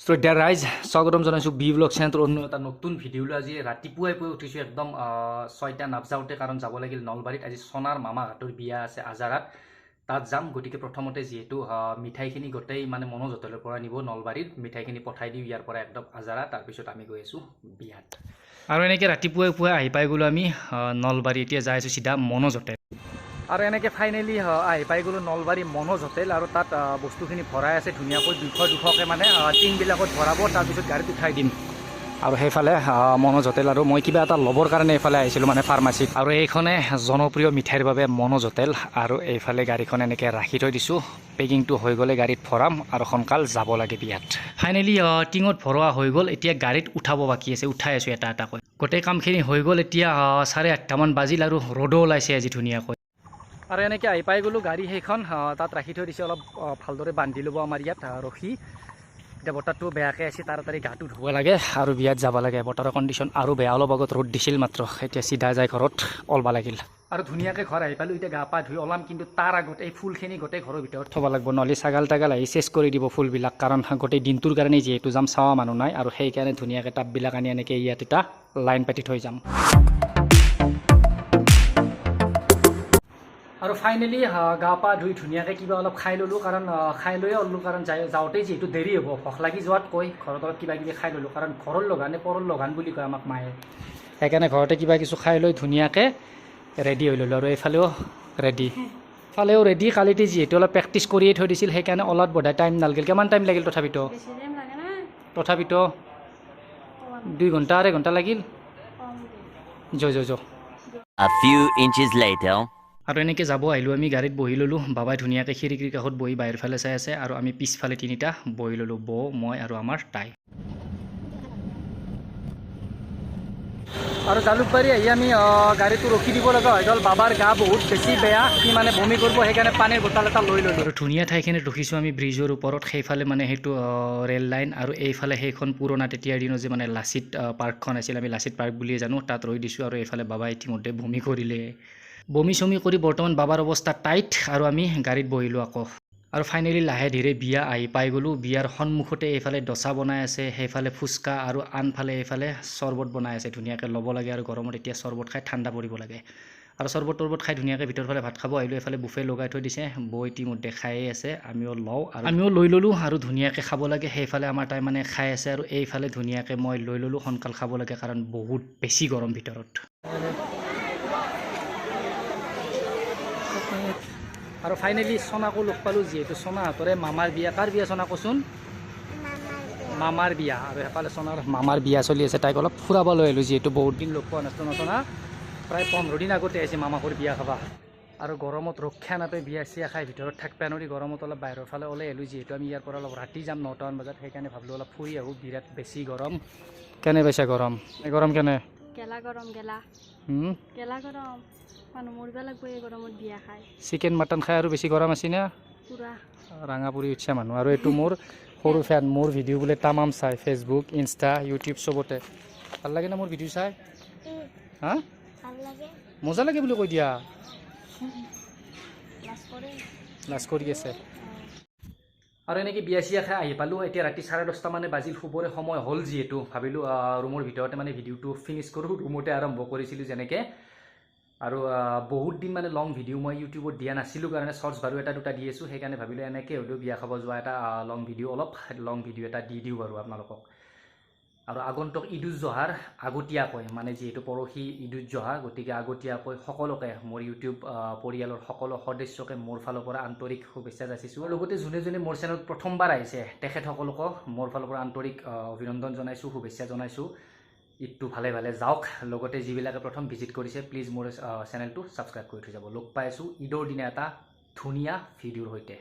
শ্ৰদ্ধা ৰাইজ স্বাগতম জনাইছোঁ বি ব্লগ চেনেলটোৰ অন্য এটা নতুন ভিডিঅ'লৈ আজি ৰাতিপুৱাই পুৱাই উঠিছোঁ একদম ছয়টা নাবজাওঁতে কাৰণ যাব লাগিল নলবাৰীত। আজি সোণাৰ মামাহঁতৰ বিয়া আছে আজাৰাত। তাত যাম গতিকে প্ৰথমতে যিহেতু মিঠাইখিনি গোটেই মানে মনোজ পৰা নিব নলবাৰীত। মিঠাইখিনি পঠাই দিওঁ ইয়াৰ পৰা একদম আজাৰা তাৰপিছত আমি গৈ আছোঁ বিয়াত। আৰু এনেকৈ ৰাতিপুৱাই পুৱাই আহি পাই গ'লোঁ আমি নলবাৰী এতিয়া যাই আছোঁ চিধা মনোজ হোটেল। আৰু এনেকৈ ফাইনেলি আহি পাই গ'লোঁ নলবাৰী মনোজ হোটেল আৰু তাত বস্তুখিনি ভৰাই আছে ধুনীয়াকৈ দুশ দুশকৈ মানে আহ, টিনবিলাকত ভৰাব তাৰপিছত গাড়ীত উঠাই দিম। আৰু সেইফালে মনোজ হোটেল আৰু মই কিবা এটা ল'বৰ কাৰণে এইফালে আহিছিলোঁ মানে ফাৰ্মাচীত আৰু এইখনে জনপ্ৰিয় মিঠাইৰ বাবে মনোজ হোটেল আৰু এইফালে গাড়ীখন এনেকৈ ৰাখি থৈ দিছোঁ। পেকিংটো হৈ গ'লে গাড়ীত ভৰাম আৰু সোনকাল যাব লাগে বিয়াত। ফাইনেলি টিঙত ভৰোৱা হৈ গ'ল এতিয়া গাড়ীত উঠাব বাকী আছে উঠাই আছোঁ এটা এটাকৈ। গোটেই কামখিনি হৈ গ'ল এতিয়া চাৰে আঠটামান বাজিল আৰু ৰ'দো ওলাইছে আজি ধুনীয়াকৈ। আৰু এনেকৈ আহি পাই গ'লোঁ, গাড়ী সেইখন তাত ৰাখি থৈ দিছে অলপ ভালদৰে বান্ধি ল'ব আমাৰ ইয়াত ৰখি। এতিয়া বতৰটো বেয়াকৈ আছে তাড়াতাড়ি গাটো ধুব লাগে আৰু বিয়াত যাব লাগে। বতৰৰ কণ্ডিশ্যন আৰু বেয়া, অলপ আগত ৰ'দ দিছিল মাত্ৰ। এতিয়া চিধা যাই ঘৰত ওলব লাগিল। আৰু ধুনীয়াকৈ ঘৰ আহি পালোঁ, এতিয়া গা পা ধুই ওলাম, কিন্তু তাৰ আগত এই ফুলখিনি গোটেই ঘৰৰ ভিতৰত থ'ব লাগিব। নহ'লে ছাগাল তাগাল আহি চেচ কৰি দিব ফুলবিলাক, কাৰণ গোটেই দিনটোৰ কাৰণে যিহেতু যাম চাৱা মানুহ নাই। আৰু সেইকাৰণে ধুনীয়াকৈ টাববিলাক আনি এনেকৈ ইয়াত এটা লাইন পাতি থৈ যাম। আৰু ফাইনেলি গা পা ধুই ধুনীয়াকৈ কিবা অলপ খাই ল'লোঁ কাৰণ খাই লৈয়ে ওলোঁ কাৰণ যাই যাওঁতেই যিহেতু দেৰি হ'ব ভোক লাগি যোৱাত কৈ ঘৰত অলপ কিবা কিবি খাই ল'লোঁ কাৰণ ঘৰৰ লগানে পৰৰ লগান বুলি কয় আমাক মায়ে। সেইকাৰণে ঘৰতে কিবা কিছু খাই লৈ ধুনীয়াকৈ ৰেডি হৈ ল'লোঁ আৰু এইফালেও ৰেডি ফালেও ৰেডি কালিতে যিহেতু অলপ প্ৰেক্টিচ কৰিয়ে থৈ দিছিল সেইকাৰণে অলপ বধাই টাইম নালাগিল। কিমান টাইম লাগিল তথাপিতো? তথাপিতো দুই ঘণ্টা আঢ়ৈ ঘণ্টা লাগিল। কম য য আৰু এনেকৈ যাব আহিলোঁ আমি গাড়ীত বহি ল'লোঁ। বাবাই ধুনীয়াকৈ খিৰিকীৰ কাষত বহি বাহিৰ ফালে চাই আছে আৰু আমি পিছফালে তিনিটা বহি ল'লোঁ বৌ মই আৰু আমাৰ তাই। আৰু জালুকবাৰী আহি আমি গাড়ীটো ৰখি দিব লগা হৈ গ'ল। বাবাৰ গা বহুত বেছি বেয়া সি মানে বমি কৰিব সেইকাৰণে পানীৰ বটল এটা লৈ ল'লোঁ। আৰু ধুনীয়া ঠাইখিনিত ৰখিছোঁ আমি ব্ৰিজৰ ওপৰত। সেইফালে মানে সেইটো ৰেল লাইন আৰু এইফালে সেইখন পুৰণা তেতিয়াৰ দিনৰ যে মানে লাচিত পাৰ্কখন আছিল আমি লাচিত পাৰ্ক বুলিয়ে জানো তাত ৰৈ দিছোঁ আৰু এইফালে বাবাই ইতিমধ্যে বমি কৰিলে। বমি চমি কৰি বৰ্তমান বাবাৰ অৱস্থা টাইট আৰু আমি গাড়ীত বহিলোঁ আকৌ। আৰু ফাইনেলি লাহে ধীৰে বিয়া আহি পাই গ'লোঁ। বিয়াৰ সন্মুখতে এইফালে ডচা বনাই আছে, সেইফালে ফুচকা আৰু আনফালে এইফালে চৰ্বত বনাই আছে। ধুনীয়াকৈ ল'ব লাগে আৰু গৰমত এতিয়া চৰ্বত খাই ঠাণ্ডা পৰিব লাগে। আৰু চৰ্বত তৰ্বত খাই ধুনীয়াকৈ ভিতৰৰ ফালে ভাত খাব আহিলোঁ, এইফালে বুফে লগাই থৈ দিছে। বৌ ইতিমধ্যে খায়ে আছে, আমিও লওঁ আৰু আমিও লৈ ল'লোঁ আৰু ধুনীয়াকৈ খাব লাগে। সেইফালে আমাৰ তাই মানে খাই আছে আৰু এইফালে ধুনীয়াকৈ মই লৈ ল'লোঁ, সোনকাল খাব লাগে কাৰণ বহুত বেছি গৰম ভিতৰত। আৰু ফাইনেলি চনাকো লগ পালোঁ যিহেতু চনাহঁতৰে মামাৰ বিয়া। কাৰ বিয়া চনা কচোন? মামাৰ বিয়া। আৰু সেইফালে চনাৰ মামাৰ বিয়া চলি আছে তাইক অলপ ফুৰাব লৈ আহিলোঁ যিহেতু বহুত দিন লগ পোৱা নাছিলোঁ নচনা প্ৰায় পোন্ধৰ দিন আগতে আহিছে মামাকৰ বিয়া খাবা আৰু গৰমত ৰক্ষা নাপাই বিয়া চিয়া খাই ভিতৰত থাকিব নোৱাৰি গৰমত অলপ বাহিৰৰ ফালে ওলাই আহিলোঁ যিহেতু আমি ইয়াৰ পৰা অলপ ৰাতি যাম নটামান বজাত সেইকাৰণে ভাবিলোঁ অলপ ফুৰি আহোঁ বিৰাট বেছি গৰম। কেনে পাইছে গৰম? গৰম কেনে? গেলা গৰম গেলা। হুম? গেলা গৰম। মানুহ মৰিব লাগব এই গৰমত বিয়া খাই চিকেন মাটন খাই আৰু বেছি গৰম আছে না? পুৰা। ৰাঙা পুৰি উঠছে মানুহ। আৰু এইটো মোৰ সৰু ফেন মোৰ ভিডিঅ' বোলে তামাম চাই ফেচবুক ইনষ্টা ইউটিউব চবতে। ভাল লাগে না মোৰ ভিডিঅ' চাই? হা? মজা লাগে বুলি কৈ দিয়া। লাজ কৰি। আছে। আৰু এনেকৈ বিয়া চিয়া খাই আহি পালোঁ। এতিয়া ৰাতি চাৰে দহটা মানে বাজিল শুবৰে সময় হ'ল যিহেতু। ভাবিলোঁ ৰুমৰ ভিতৰতে মানে ভিডিঅ'টো ফিনিছ কৰোঁ। ৰুমতে আৰম্ভ কৰিছিলোঁ যেনেকৈ। আৰু বহুত দিন মানে লং ভিডিঅ' মই ইউটিউবত দিয়া নাছিলোঁ কাৰণে শ্বৰ্টছ বাৰু এটা দুটা দি আছোঁ সেইকাৰণে ভাবিলোঁ এনেকৈ হ'লেও বিয়া খাব যোৱা এটা লং ভিডিঅ' অলপ লং ভিডিঅ' এটা দি দিওঁ বাৰু আপোনালোকক। আৰু আগন্তুক ঈদুজ্জহাৰ আগতীয়াকৈ মানে যিহেতু পৰহি ঈদুজ্জহা গতিকে আগতীয়াকৈ সকলোকে মোৰ ইউটিউব পৰিয়ালৰ সকলো সদস্যকে মোৰ ফালৰ পৰা আন্তৰিক শুভেচ্ছা যাচিছোঁ। আৰু লগতে যোনে যোনে মোৰ চেনেলত প্ৰথমবাৰ আহিছে তেখেতসকলকো মোৰ ফালৰ পৰা আন্তৰিক অভিনন্দন জনাইছোঁ শুভেচ্ছা জনাইছোঁ। ঈদটো ভালে ভালে যাওক। লগতে যিবিলাকে প্ৰথম ভিজিট কৰিছে প্লিজ মোৰ চেনেলটো ছাবস্ক্ৰাইব কৰি থৈ যাব। লগ পাই আছোঁ। ঈদৰ দিনা এটা ধুনীয়া ভিডিঅ'ৰ সৈতে।